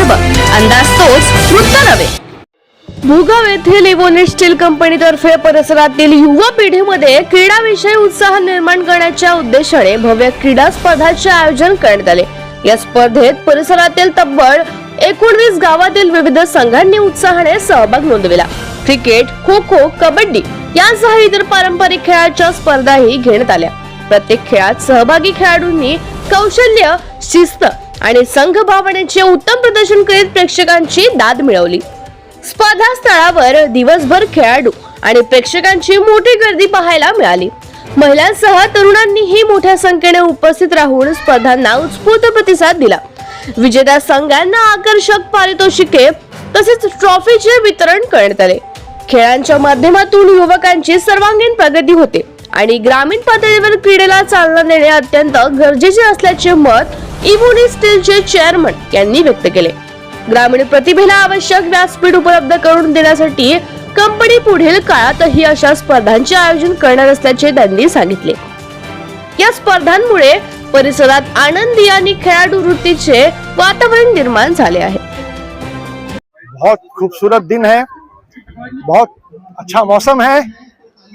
अंदाज तोच वृत्त नव्हे. भूगाव येथील इवोनिट स्टील कंपनीतर्फे परिसरातील युवा पिढीमध्ये क्रीडाविषयी उत्साह निर्माण करण्याच्या उद्देशाने भव्य क्रीडा स्पर्धांचे आयोजन करण्यात आले. या स्पर्धेत परिसरातील तब्बल एकोणवीस गावातील विविध संघांनी उत्साहाने सहभाग नोंदविला. क्रिकेट खो खो कबड्डी यासह इतर पारंपरिक खेळाच्या स्पर्धाही घेण्यात आल्या. प्रत्येक खेळात सहभागी खेळाडूंनी कौशल्य शिस्त आणि संघ भावनेचे उत्तम प्रदर्शन करीत प्रेक्षकांची दाद मिळवली. स्पर्धा स्थळावर दिवसभर खेळाडू आणि प्रेक्षकांची मोठी गर्दी पाहायला मिळाली. महिलांसह तरुणांनीही मोठ्या संख्येने उपस्थित राहून स्पर्धांना उत्स्फूर्त प्रतिसाद दिला. विजेत्या संघांना आकर्षक पारितोषिके तसेच ट्रॉफीचे वितरण करण्यात आले. खेळांच्या माध्यमातून युवकांची सर्वांगीण प्रगती होते. आणि ग्रामीण पातळीवर क्रीडेला चालना देणे अत्यंत गरजेचे असल्याचे मत इमोनी स्टीलचे चेअरमन यांनी व्यक्त केले. ग्रामीण प्रतिभेला आवश्यक व्यासपीठ उपलब्ध करून देण्यासाठी कंपनी पुढील काळातही अशा स्पर्धांचे आयोजन करणार असल्याचे त्यांनी सांगितले. या स्पर्धांमुळे परिसरात आनंदी आणि खेळाडू वृत्तीचे वातावरण निर्माण झाले आहे. बहुत खूबसूरत दिन है बहुत अच्छा मौसम है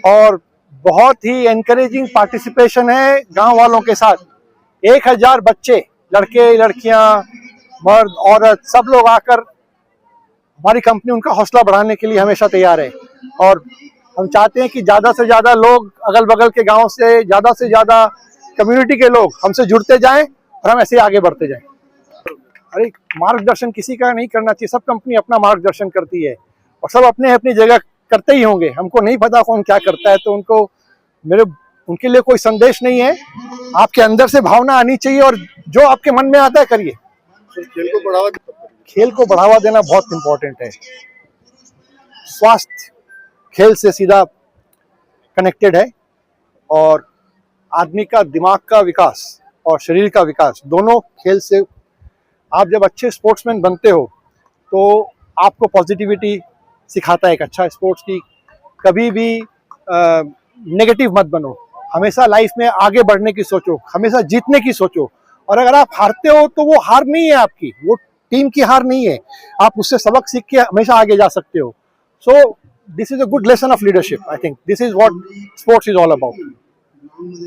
और बहुत ही एनकरेजिंग पार्टिसिपेशन है गाँव वालों के साथ। एक हज़ार बच्चे, लड़के, लड़कियाँ, मर्द, औरत, सब लोग आकर हमारी कंपनी उनका हौसला बढ़ाने के लिए हमेशा तैयार है। और हम चाहते हैं कि ज़्यादा से ज़्यादा लोग अगल बगल के गाँव से, ज़्यादा से ज़्यादा कम्युनिटी के लोग हमसे जुड़ते जाएँ और हम ऐसे आगे बढ़ते जाएँ। अरे, मार्गदर्शन किसी का नहीं करना चाहिए। सब कंपनी अपना मार्गदर्शन करती है और सब अपने अपनी जगह करते ही होंगे। हमको नहीं पता कौन क्या करता है तो उनको मेरे उनके लिए कोई संदेश नहीं है। आपके अंदर से भावना आनी चाहिए और जो आपके मन में आता है करिए। खेल को बढ़ावा खेल को बढ़ावा देना बहुत इम्पोर्टेंट है। स्वास्थ्य खेल से सीधा कनेक्टेड है और आदमी का दिमाग का विकास और शरीर का विकास दोनों खेल से आप जब अच्छे स्पोर्ट्समैन बनते हो तो आपको पॉजिटिविटी सिखाता है एक अच्छा स्पोर्ट्स की। कभी भी नेगेटिव मत बनो। हमेशा लाइफ में आगे बढ़ने की सोचो, हमेशा जीतने की सोचो। और अगर आप हारते हो तो वो हार नहीं है आपकी। वो टीम की हार नहीं है। आप उससे सबक सीख के हमेशा आगे जा सकते हो। So this is a good lesson of leadership I think this is what sports is all about